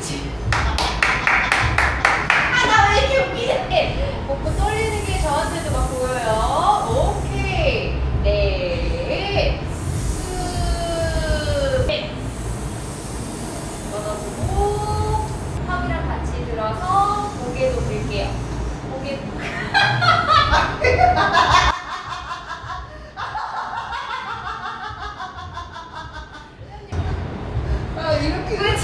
그치? 아, 나 왜 이렇게 웃기네? 먹고 떨리는 게 저한테도 막 보여요? 오케이. 네. 네. 아, 이렇게.